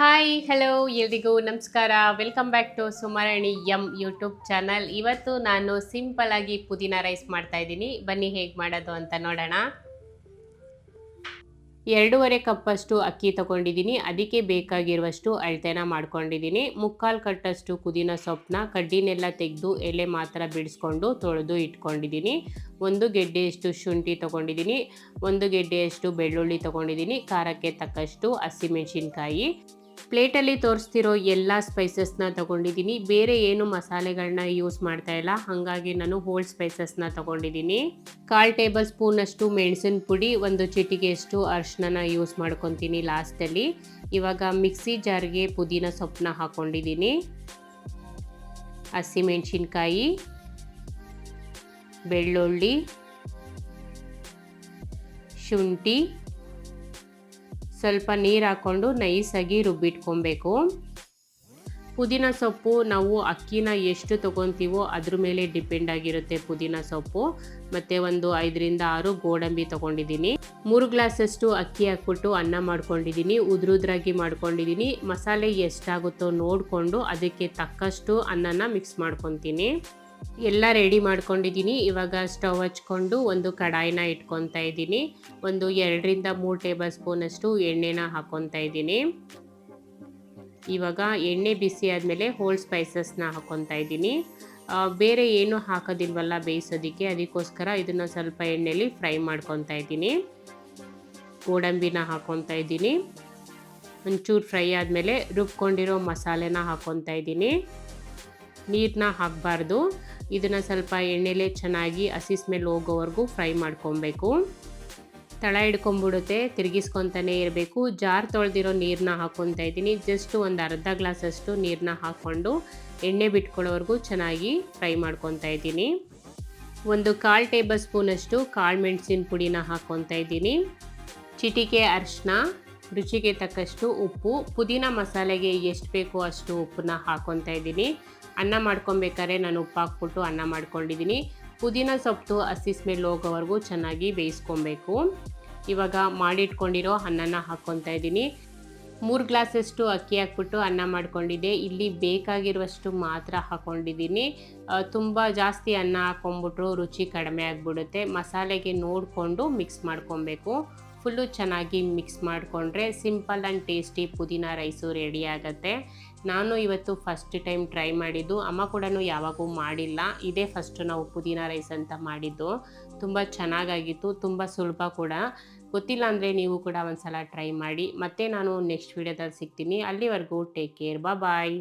Hello ಎಲ್ರಿಗೂ ನಮಸ್ಕಾರ. Welcome back to Sumarani M YouTube channel ಇವತ್ತು ನಾನು ಸಿಂಪಲ್ ಆಗಿ ಪುದೀನ ರೈಸ್ ಮಾಡ್ತಾ ಇದ್ದೀನಿ. ಬನ್ನಿ ಹೇಗೆ ಮಾಡೋದು ಅಂತ ನೋಡೋಣ. ಎರಡೂವರೆ ಕಪ್ಪಷ್ಟು ಅಕ್ಕಿ ತಗೊಂಡಿದ್ದೀನಿ. ಅದಕ್ಕೆ ಬೇಕಾಗಿರುವಷ್ಟು ಅಳತೆನ ಮಾಡ್ಕೊಂಡಿದ್ದೀನಿ. ಮುಕ್ಕಾಲು ಕಟ್ಟಷ್ಟು ಪುದೀನ ಸೊಪ್ಪನ್ನ ಕಡ್ಡಿನೆಲ್ಲ ತೆಗೆದು ಎಲೆ ಮಾತ್ರ ಬಿಡಿಸ್ಕೊಂಡು ತೊಳೆದು ಇಟ್ಕೊಂಡಿದ್ದೀನಿ. ಒಂದು ಗೆಡ್ಡೆಯಷ್ಟು ಶುಂಠಿ ತೊಗೊಂಡಿದ್ದೀನಿ. ಒಂದು ಗೆಡ್ಡೆಯಷ್ಟು ಬೆಳ್ಳುಳ್ಳಿ ತೊಗೊಂಡಿದ್ದೀನಿ. ಖಾರಕ್ಕೆ ತಕ್ಕಷ್ಟು ಹಸಿಮೆಣಸಿನ್ಕಾಯಿ. ಪ್ಲೇಟಲ್ಲಿ ತೋರಿಸ್ತಿರೋ ಎಲ್ಲ ಸ್ಪೈಸಸ್ನ ತಗೊಂಡಿದ್ದೀನಿ. ಬೇರೆ ಏನು ಮಸಾಲೆಗಳನ್ನ ಯೂಸ್ ಮಾಡ್ತಾ ಇಲ್ಲ. ಹಾಗಾಗಿ ನಾನು ಹೋಲ್ ಸ್ಪೈಸಸ್ನ ತಗೊಂಡಿದ್ದೀನಿ. ಕಾಲು ಟೇಬಲ್ ಸ್ಪೂನಷ್ಟು ಮೆಣಸಿನ ಪುಡಿ, ಒಂದು ಚಿಟಿಗೆಯಷ್ಟು ಅರ್ಶಿನ ಯೂಸ್ ಮಾಡ್ಕೊತೀನಿ ಲಾಸ್ಟಲ್ಲಿ ಇವಾಗ ಮಿಕ್ಸಿ ಜಾರ್ಗೆ ಪುದೀನ ಸೊಪ್ಪನ್ನ ಹಾಕ್ಕೊಂಡಿದ್ದೀನಿ ಹಸಿಮೆಣಸಿನ್ಕಾಯಿ ಬೆಳ್ಳುಳ್ಳಿ, ಶುಂಠಿ ಸ್ವಲ್ಪ ನೀರು ಹಾಕ್ಕೊಂಡು ನೈಸಾಗಿ ರುಬ್ಬಿಟ್ಕೊಬೇಕು. ಪುದೀನ ಸೊಪ್ಪು ನಾವು ಅಕ್ಕಿನ ಎಷ್ಟು ತೊಗೊತೀವೋ ಅದ್ರ ಮೇಲೆ ಡಿಪೆಂಡ್ ಆಗಿರುತ್ತೆ ಪುದೀನ ಸೊಪ್ಪು. ಮತ್ತು ಒಂದು ಐದರಿಂದ ಆರು ಗೋಡಂಬಿ ತೊಗೊಂಡಿದ್ದೀನಿ. ಮೂರು ಗ್ಲಾಸಷ್ಟು ಅಕ್ಕಿ ಹಾಕ್ಬಿಟ್ಟು ಅನ್ನ ಮಾಡ್ಕೊಂಡಿದ್ದೀನಿ, ಉದ್ರುದ್ರಾಗಿ ಮಾಡ್ಕೊಂಡಿದ್ದೀನಿ. ಮಸಾಲೆ ಎಷ್ಟಾಗುತ್ತೋ ನೋಡಿಕೊಂಡು ಅದಕ್ಕೆ ತಕ್ಕಷ್ಟು ಅನ್ನನ ಮಿಕ್ಸ್ ಮಾಡ್ಕೊತೀನಿ. ಎಲ್ಲ ರೆಡಿ ಮಾಡ್ಕೊಂಡಿದ್ದೀನಿ. ಇವಾಗ ಸ್ಟವ್ ಹಚ್ಕೊಂಡು ಒಂದು ಕಡಾಯಿನ ಇಟ್ಕೊತಾ ಇದ್ದೀನಿ. ಒಂದು ಎರಡರಿಂದ ಮೂರು ಟೇಬಲ್ ಸ್ಪೂನಷ್ಟು ಎಣ್ಣೆನ ಹಾಕ್ಕೊತಾ ಇದ್ದೀನಿ. ಇವಾಗ ಎಣ್ಣೆ ಬಿಸಿ ಆದಮೇಲೆ ಹೋಲ್ ಸ್ಪೈಸಸ್ನ ಹಾಕ್ಕೊತಾ ಇದ್ದೀನಿ. ಬೇರೆ ಏನು ಹಾಕೋದಿಲ್ವಲ್ಲ ಬೇಯಿಸೋದಕ್ಕೆ, ಅದಕ್ಕೋಸ್ಕರ ಇದನ್ನು ಸ್ವಲ್ಪ ಎಣ್ಣೆಯಲ್ಲಿ ಫ್ರೈ ಮಾಡ್ಕೊತಾ ಇದ್ದೀನಿ. ಗೋಡಂಬಿನ ಹಾಕ್ಕೊತಾ ಇದ್ದೀನಿ. ಒಂಚೂರು ಫ್ರೈ ಆದಮೇಲೆ ರುಬ್ಕೊಂಡಿರೋ ಮಸಾಲೆನ ಹಾಕ್ಕೊತಾ ಇದ್ದೀನಿ. ನೀರನ್ನ ಹಾಕಬಾರ್ದು. ಇದನ್ನು ಸ್ವಲ್ಪ ಎಣ್ಣೆಲೆ ಚೆನ್ನಾಗಿ ಹಸಿ ಸ್ಮೆಲ್ ಹೋಗೋವರೆಗೂ ಫ್ರೈ ಮಾಡ್ಕೊಬೇಕು. ತಳ ಹಿಡ್ಕೊಂಬಿಡುತ್ತೆ, ತಿರುಗಿಸ್ಕೊತಾನೆ ಇರಬೇಕು. ಜಾರ್ ತೊಳೆದಿರೋ ನೀರನ್ನ ಹಾಕ್ಕೊತಾ ಇದ್ದೀನಿ. ಜಸ್ಟ್ ಒಂದು ಅರ್ಧ ಗ್ಲಾಸಷ್ಟು ನೀರನ್ನ ಹಾಕ್ಕೊಂಡು ಎಣ್ಣೆ ಬಿಟ್ಕೊಳ್ಳೋವರೆಗೂ ಚೆನ್ನಾಗಿ ಫ್ರೈ ಮಾಡ್ಕೊತಾ ಇದ್ದೀನಿ. ಒಂದು ಕಾಲು ಟೇಬಲ್ ಸ್ಪೂನಷ್ಟು ಕಾಳು ಮೆಣಸಿನ ಪುಡಿನ ಹಾಕ್ಕೊತಾ ಇದ್ದೀನಿ. ಚಿಟಿಕೆ ಅರಿಶಿನ ರುಚಿಗೆ ತಕ್ಕಷ್ಟು ಉಪ್ಪು, ಪುದೀನ ಮಸಾಲೆಗೆ ಎಷ್ಟು ಬೇಕೋ ಅಷ್ಟು ಉಪ್ಪನ್ನ ಹಾಕ್ಕೊತಾ ಇದ್ದೀನಿ. ಅನ್ನ ಮಾಡ್ಕೊಬೇಕಾದ್ರೆ ನಾನು ಉಪ್ಪು ಹಾಕ್ಬಿಟ್ಟು ಅನ್ನ ಮಾಡ್ಕೊಂಡಿದ್ದೀನಿ. ಪುದೀನ ಸೊಪ್ಪು ಹಸಿ ಸ್ಮೆಲ್ ಹೋಗೋವರೆಗೂ ಚೆನ್ನಾಗಿ ಬೇಯಿಸ್ಕೊಬೇಕು ಇವಾಗ ಮಾಡಿಟ್ಕೊಂಡಿರೋ ಅನ್ನನ ಹಾಕ್ಕೊತಾ ಇದ್ದೀನಿ. ಮೂರು ಗ್ಲಾಸಷ್ಟು ಅಕ್ಕಿ ಹಾಕ್ಬಿಟ್ಟು ಅನ್ನ ಮಾಡ್ಕೊಂಡಿದ್ದೆ. ಇಲ್ಲಿ ಬೇಕಾಗಿರುವಷ್ಟು ಮಾತ್ರ ಹಾಕ್ಕೊಂಡಿದ್ದೀನಿ ತುಂಬ ಜಾಸ್ತಿ ಅನ್ನ ಹಾಕ್ಕೊಂಬಿಟ್ರು ರುಚಿ ಕಡಿಮೆ ಆಗಿಬಿಡುತ್ತೆ. ಮಸಾಲೆಗೆ ನೋಡಿಕೊಂಡು ಮಿಕ್ಸ್ ಮಾಡ್ಕೊಬೇಕು ಫುಲ್ಲು ಚೆನ್ನಾಗಿ ಮಿಕ್ಸ್ ಮಾಡಿಕೊಂಡ್ರೆ simple and tasty pudina rice ready ಆಗುತ್ತೆ. ನಾನು ಇವತ್ತು ಫಸ್ಟ್ ಟೈಮ್ ಟ್ರೈ ಮಾಡಿದ್ದು, ಅಮ್ಮ ಕೂಡ ಯಾವಾಗೂ ಮಾಡಿಲ್ಲ. ಇದೇ ಫಸ್ಟು ನಾವು ಪುದೀನ ರೈಸ್ ಅಂತ ಮಾಡಿದ್ದು. ತುಂಬ ಚೆನ್ನಾಗಾಗಿತ್ತು, ತುಂಬ ಸುಲಭ ಕೂಡ. ಗೊತ್ತಿಲ್ಲ ಅಂದರೆ ನೀವು ಕೂಡ ಒಂದು ಸಲ ಟ್ರೈ ಮಾಡಿ. ಮತ್ತೆ ನಾನು ನೆಕ್ಸ್ಟ್ ವೀಡಿಯೋದಲ್ಲಿ ಸಿಗ್ತೀನಿ. ಅಲ್ಲಿವರೆಗೂ ಟೇಕ್ ಕೇರ್. ಬಾಯ್.